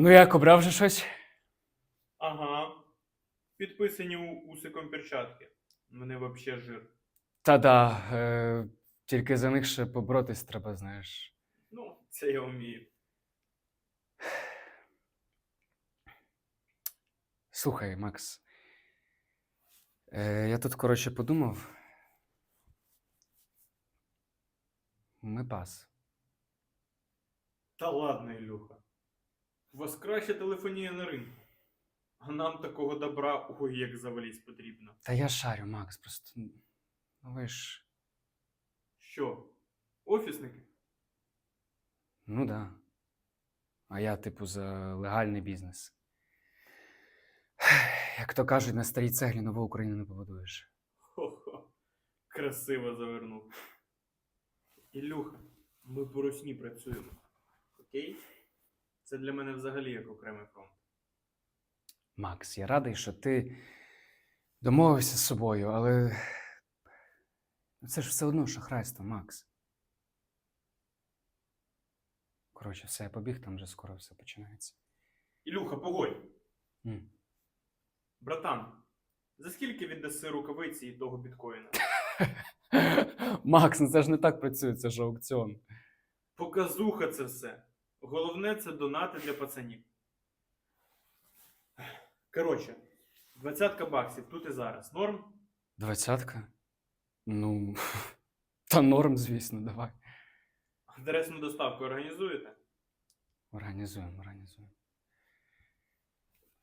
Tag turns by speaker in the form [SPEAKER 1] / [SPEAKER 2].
[SPEAKER 1] Ну як обрав вже щось?
[SPEAKER 2] Ага. Підписані у усиком перчатки. Мене вообще жир.
[SPEAKER 1] Та да, е, тільки за них ще поборотись треба, знаєш.
[SPEAKER 2] Ну, це я вмію.
[SPEAKER 1] Слухай, Макс. Е, я тут, коротше, подумав. Ми пас.
[SPEAKER 2] Та ладно, Ілюха. У вас краща телефонія на ринку. А нам такого добра ой як завалість потрібно.
[SPEAKER 1] Та я шарю, Макс, просто. Ну ви ж.
[SPEAKER 2] Що? Офісники?
[SPEAKER 1] Ну да. А я, типу, за легальний бізнес. Як то кажуть, на старій цеглі нову Україну не побудуєш.
[SPEAKER 2] Хо-хо. Красиво завернув. Ілюха, ми по русні працюємо. Окей? Це для мене взагалі як окремий фронт.
[SPEAKER 1] Макс, я радий, що ти домовився з собою, але це ж все одно шахрайство, Макс. Коротше, все, я побіг, там вже скоро все починається.
[SPEAKER 2] Ілюха, погодь!
[SPEAKER 1] М.
[SPEAKER 2] Братан, за скільки віддаси рукавиці і того біткоїна?
[SPEAKER 1] Макс, ну це ж не так працює, це ж аукціон.
[SPEAKER 2] Показуха це все. Головне це донати для пацанів. Коротше, двадцятка баксів тут і зараз. Норм?
[SPEAKER 1] Двадцятка? Ну, та норм, звісно, давай.
[SPEAKER 2] Адресну доставку організуєте?
[SPEAKER 1] Організуємо, організуємо.